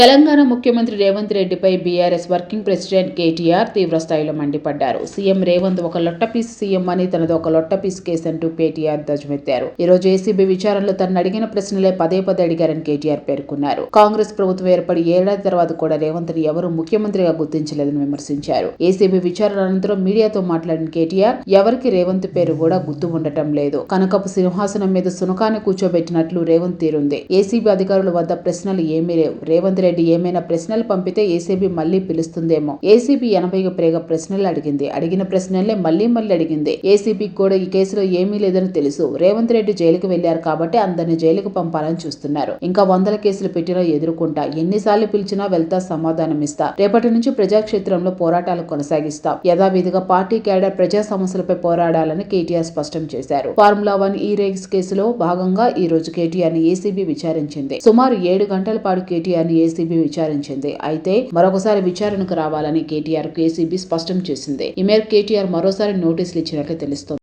తెలంగాణ ముఖ్యమంత్రి రేవంత్ రెడ్డిపై BRS working president KTR తీవ్ర స్థాయిలో మండిపడ్డారు. సీఎం రేవంత్ ఒక లొట్టపీస్ సీఎం అని తనది ఒక లొట్టపీస్ కేసు అంటూ కేటీఆర్ ధ్వజమెత్తారు. ఈ రోజు ఏసీబీ విచారణలో తనను అడిగిన ప్రశ్నలే పదే పదే అడిగారని కేటీఆర్ పేర్కొన్నారు. కాంగ్రెస్ ప్రభుత్వం ఏర్పడి ఏడాది తర్వాత కూడా రేవంత్ని ఎవరు ముఖ్యమంత్రిగా గుర్తించలేదని విమర్శించారు. ఏసీబీ విచారణ అనంతరం మీడియాతో మాట్లాడిన కేటీఆర్ ఎవరికి రేవంత్ పేరు కూడా గుర్తు ఉండటం లేదు. కనకపు సింహాసనం మీద సునకాన్ని కూర్చోబెట్టినట్లు రేవంత్ తీరుంది. ఏసీబీ అధికారుల వద్ద ప్రశ్నలు ఏమీ లేవు. రేవంత్ రెడ్డి ఏమైనా ప్రశ్నలు పంపితే ఏసీబీ మళ్ళీ పిలుస్తుందేమో. ఏసీబీ ఎనభైకి ప్రేగ ప్రశ్నలు అడిగింది. అడిగిన ప్రశ్నలే మళ్ళీ మళ్ళీ అడిగింది. ఏసీబీకి కూడా ఈ కేసులో ఏమీ లేదని తెలుసు. రేవంత్ రెడ్డి జైలుకు వెళ్ళారు కాబట్టి అందరిని జైలుకు పంపాలని చూస్తున్నారు. ఇంకా వందల కేసులు పెట్టినా ఎదుర్కొంటా. ఎన్నిసార్లు పిలిచినా వెళ్తా సమాధానం ఇస్తా రేపటి నుంచి ప్రజాక్షేత్రంలో పోరాటాలు కొనసాగిస్తాం. యథావిధిగా పార్టీ క్యాడర్ ప్రజా సమస్యలపై పోరాడాలని కేటీఆర్ స్పష్టం చేశారు. ఫార్ములా వన్ ఈ రేక్స్ కేసులో భాగంగా ఈ రోజు కేటీఆర్ని ఏసీబీ విచారించింది. సుమారు ఏడు గంటల పాటు కేటీఆర్ని ఏసీబీ విచారించింది. అయితే మరొకసారి విచారణకు రావాలని కేటీఆర్కు ఏసీబీ స్పష్టం చేసింది. ఈ మేరకు కేటీఆర్ మరోసారి నోటీసులు ఇచ్చినట్లు తెలుస్తోంది.